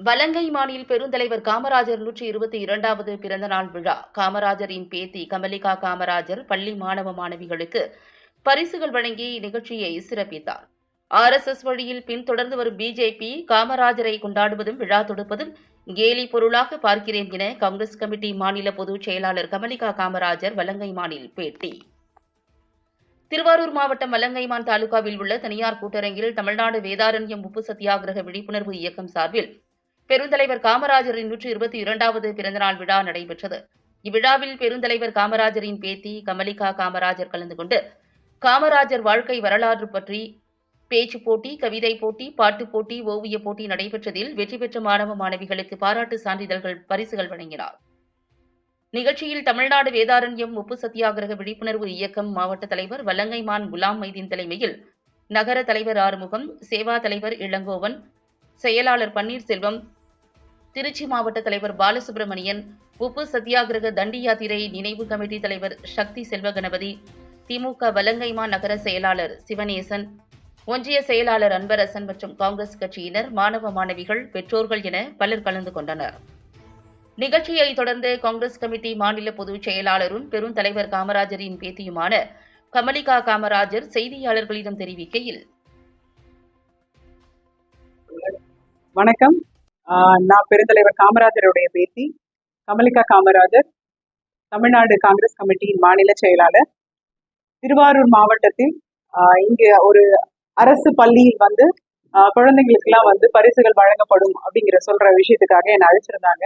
வலங்கை மாநில பெருந்தலைவர் காமராஜர் நூற்றி இருபத்தி இரண்டாவது பிறந்தநாள் விழா. காமராஜரின் பேத்தி கமலிகா காமராஜர் பள்ளி மாணவ மாணவிகளுக்கு பரிசுகள் வழங்கி நிகழ்ச்சியை சிறப்பித்தார். ஆர்எஸ்எஸ் வழியில் பின்தொடர்ந்து வரும் பிஜேபி காமராஜரை கொண்டாடுவதும் விழா தொடுப்பதும் கேலி பொருளாக பார்க்கிறேன் என காங்கிரஸ் கமிட்டி மாநில பொதுச் செயலாளர் கமலிகா காமராஜர் வலங்கைமானில் பேட்டி. திருவாரூர் மாவட்டம் வலங்கைமான் தாலுகாவில் உள்ள தனியார் கூட்டரங்கில் தமிழ்நாடு வேதாரண்யம் உப்பு சத்தியாகிரக விழிப்புணர்வு இயக்கம் சார்பில் பெருந்தலைவர் காமராஜரின் நூற்றி இருபத்தி இரண்டாவது பிறந்தநாள் விழா நடைபெற்றது. இவ்விழாவில் பெருந்தலைவர் காமராஜரின் பேத்தி கமலிகா காமராஜர் கலந்து கொண்டு காமராஜர் வாழ்க்கை வரலாறு பற்றி பேச்சு போட்டி கவிதை போட்டி பாட்டுப் போட்டி ஓவியப் போட்டி நடைபெற்றதில் வெற்றி பெற்ற மாணவ மாணவிகளுக்கு பாராட்டு சான்றிதழ்கள் பரிசுகள் வழங்கினார். நிகழ்ச்சியில் தமிழ்நாடு வேதாரண்யம் உப்பு சத்தியாகிரக விழிப்புணர்வு இயக்கம் மாவட்ட தலைவர் வல்லங்கைமான் குலாம் மைதீன் தலைமையில் நகர தலைவர் ஆறுமுகம் சேவா தலைவர் இளங்கோவன் செயலாளர் பன்னீர்செல்வம் திருச்சி மாவட்ட தலைவர் பாலசுப்ரமணியன் உப்பு சத்தியாகிரக தண்டி யாத்திரை நினைவு கமிட்டி தலைவர் சக்தி செல்வகணபதி திமுக வலங்கைமா நகர செயலாளர் சிவனேசன் ஒன்றிய செயலாளர் அன்பரசன் மற்றும் காங்கிரஸ் கட்சியினர் மாணவ மாணவிகள் பெற்றோர்கள் என பலர் கலந்து கொண்டனர். நிகழ்ச்சியை தொடர்ந்து காங்கிரஸ் கமிட்டி மாநில பொதுச் செயலாளரும் பெருந்தலைவர் காமராஜரின் பேத்தியுமான கமலிகா காமராஜர் செய்தியாளர்களிடம் தெரிவிக்கையில். வணக்கம். நான் பெருந்தலைவர் காமராஜருடைய பேத்தி கமலிகா காமராஜர் தமிழ்நாடு காங்கிரஸ் கமிட்டியின் மாநில செயலாளர். திருவாரூர் மாவட்டத்தில் இங்கே இங்கு ஒரு அரசு பள்ளியில் வந்து ஆஹ் குழந்தைங்களுக்கெல்லாம் வந்து பரிசுகள் வழங்கப்படும் அப்படிங்கிற சொல்ற விஷயத்துக்காக என்னை அழைச்சிருந்தாங்க.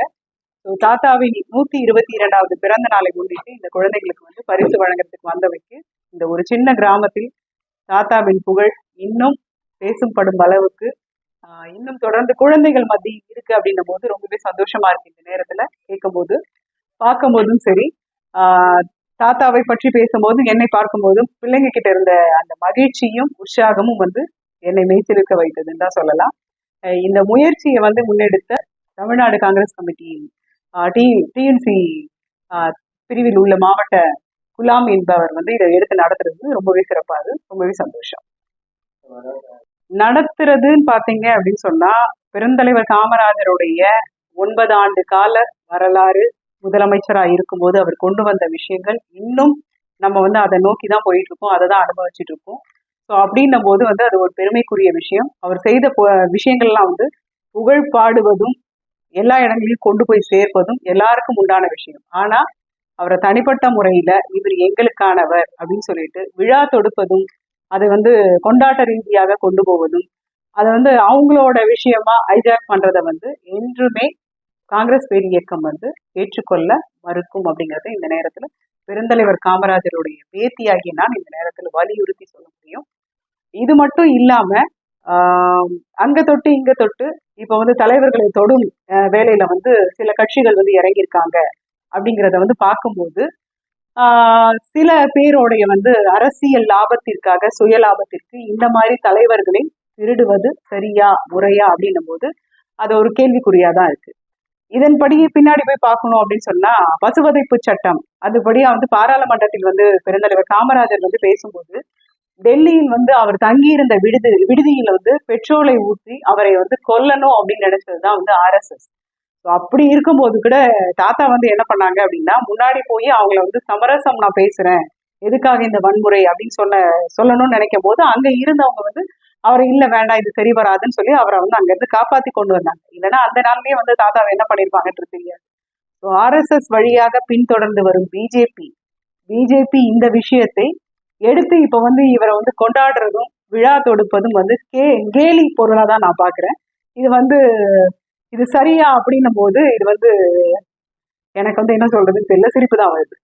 ஸோ தாத்தாவின் நூத்தி இருபத்தி இரண்டாவது பிறந்த நாளை முன்னிட்டு இந்த குழந்தைங்களுக்கு வந்து பரிசு வழங்குறதுக்கு வந்தவைக்கு இந்த ஒரு சின்ன கிராமத்தில் தாத்தாவின் புகழ் இன்னும் பேசும்படும் அளவுக்கு இன்னும் தொடர்ந்து குழந்தைகள் மத்தியில் இருக்கு அப்படின்னும் போது ரொம்பவே சந்தோஷமா இருக்கு இந்த நேரத்துல கேட்கும்போது. பார்க்கும்போதும் சரி. தாத்தாவை பற்றி பேசும்போது என்னை பார்க்கும்போதும் பிள்ளைங்க கிட்ட இருந்த அந்த மகிழ்ச்சியும் உற்சாகமும் வந்து என்னை மெய்த்திருக்க வைத்ததுன்னு தான் சொல்லலாம். இந்த முயற்சியை வந்து முன்னெடுத்த தமிழ்நாடு காங்கிரஸ் கமிட்டியின் டி டிஎன்சி பிரிவில் உள்ள மாவட்ட குலாம் என்பவர் வந்து இதை எடுத்து நடத்துறது ரொம்பவே சிறப்பாக ரொம்பவே சந்தோஷம். நடத்துறதுன்னு பாத்தீங்க அப்படின்னு சொன்னா பெருந்தலைவர் காமராஜருடைய ஒன்பது ஆண்டு கால வரலாறு முதலமைச்சரா இருக்கும்போது அவர் கொண்டு வந்த விஷயங்கள் இன்னும் நம்ம வந்து அதை நோக்கி தான் போயிட்டு இருக்கோம் அதை தான் அனுபவிச்சுட்டு இருக்கோம் ஸோ அப்படின்னும் போது வந்து அது ஒரு பெருமைக்குரிய விஷயம். அவர் செய்த விஷயங்கள்லாம் வந்து புகழ் பாடுவதும் எல்லா இடங்களையும் கொண்டு போய் சேர்ப்பதும் எல்லாருக்கும் உண்டான விஷயம். ஆனா அவரை தனிப்பட்ட முறையில இவர் எங்களுக்கானவர் அப்படின்னு சொல்லிட்டு விழா தொடுப்பதும் அதை வந்து கொண்டாட்ட ரீதியாக கொண்டு போவதும் அதை வந்து அவங்களோட விஷயமா ஹைஜாக் பண்றதை வந்து என்றுமே காங்கிரஸ் பேர் இயக்கம் வந்து ஏற்றுக்கொள்ள மறுக்கும் அப்படிங்கறத இந்த நேரத்துல பெருந்தலைவர் காமராஜருடைய பேத்தியாகி நான் இந்த நேரத்துல வலியுறுத்தி சொல்ல முடியும். இது மட்டும் இல்லாம ஆஹ் அங்க தொட்டு இங்க தொட்டு இப்ப வந்து தலைவர்களை தொடும் வேலையில வந்து சில கட்சிகள் வந்து இறங்கியிருக்காங்க அப்படிங்கிறத வந்து பார்க்கும்போது சில பேருடைய வந்து அரசியல் லாபத்திற்காக சுய லாபத்திற்கு இந்த மாதிரி தலைவர்களை திருடுவது சரியா முறையா அப்படின்னும் போது அது ஒரு கேள்விக்குறியா தான் இருக்கு. இதன்படி பின்னாடி போய் பார்க்கணும் அப்படின்னு சொன்னா பசுவதைப்பு சட்டம். அதுபடியா வந்து பாராளுமன்றத்தில் வந்து பெருந்தலைவர் காமராஜர் வந்து பேசும்போது டெல்லியில் வந்து அவர் தங்கியிருந்த விடுதி விடுதியில வந்து பெட்ரோலை ஊற்றி அவரை வந்து கொல்லணும் அப்படின்னு நினைச்சதுதான் வந்து ஆர்எஸ்எஸ் ஸோ அப்படி இருக்கும்போது கூட தாத்தா வந்து என்ன பண்ணாங்க அப்படின்னா முன்னாடி போய் அவங்கள வந்து சமரசம் நான் பேசுறேன். எதுக்காக இந்த வன்முறை அப்படின்னு சொல்ல சொல்லணும்னு நினைக்கும் போது அங்க இருந்தவங்க வந்து அவர் இல்ல வேண்டாம் இது சரி வராதுன்னு சொல்லி அவரை வந்து அங்க இருந்து காப்பாத்தி கொண்டு வந்தாங்க. இல்லைன்னா அந்த நாள்லயே வந்து தாத்தாவை என்ன பண்ணிருப்பாங்கன்றது தெரியாது. ஸோ ஆர்எஸ்எஸ் வழியாக பின்தொடர்ந்து வரும் பிஜேபி பிஜேபி இந்த விஷயத்தை எடுத்து இப்ப வந்து இவரை வந்து கொண்டாடுறதும் விழா தொடுப்பதும் வந்து கே கேலி பொருளா தான் நான் பாக்குறேன். இது வந்து இது சரியா அப்படின்னும் போது இது வந்து எனக்கு வந்து என்ன சொல்றதுன்னு தெரியல சிரிப்பு தான் வருது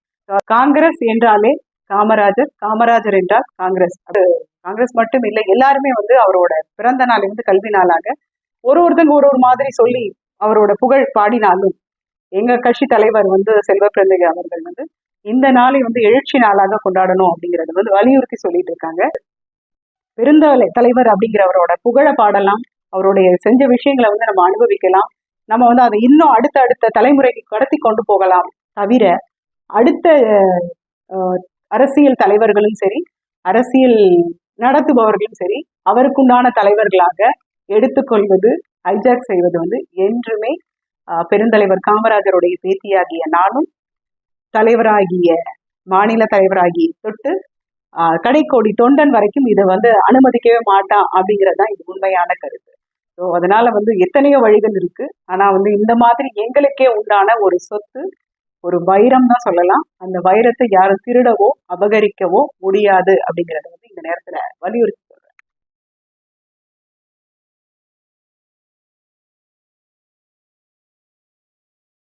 காங்கிரஸ் என்றாலே காமராஜர் காமராஜர் என்றால் காங்கிரஸ். அது காங்கிரஸ் மட்டும் இல்லை எல்லாருமே வந்து அவரோட பிறந்த நாளை வந்து கல்வி நாளாக ஒரு ஒருத்தங்க ஒரு ஒரு மாதிரி சொல்லி அவரோட புகழ் பாடினாலும் எங்க கட்சி தலைவர் வந்து செல்வ பிறந்தகை அவர்கள் வந்து இந்த நாளை வந்து எழுச்சி நாளாக கொண்டாடணும் அப்படிங்கறது வந்து வலியுறுத்தி சொல்லிட்டு இருக்காங்க. பெருந்தலை தலைவர் அப்படிங்கிறவரோட புகழ பாடலாம் அவருடைய செஞ்ச விஷயங்களை வந்து நம்ம அனுபவிக்கலாம். நம்ம வந்து அதை இன்னும் அடுத்த அடுத்த தலைமுறைக்கு கடத்தி கொண்டு போகலாம் தவிர அடுத்த அரசியல் தலைவர்களும் சரி அரசியல் நடத்துபவர்களும் சரி அவருக்குண்டான தலைவர்களாக எடுத்துக்கொள்வது ஹைஜாக் செய்வது வந்து என்றுமே பெருந்தலைவர் காமராஜருடைய பேத்தியாகிய நானும் தலைவராகிய மாநில தலைவராகிய தொட்டு கடைக்கோடி தொண்டன் வரைக்கும் இதை வந்து அனுமதிக்கவே மாட்டான் அப்படிங்கிறது தான் இது உண்மையான கருத்து. ஸோ அதனால வந்து எத்தனையோ வழிகள் இருக்கு. ஆனா வந்து இந்த மாதிரி எங்களுக்கே உண்டான ஒரு சொத்து ஒரு வைரம் தான் சொல்லலாம். அந்த வைரத்தை யாரும் திருடவோ அபகரிக்கவோ முடியாது அப்படிங்கறத வந்து இந்த நேரத்துல வலியுறுத்தி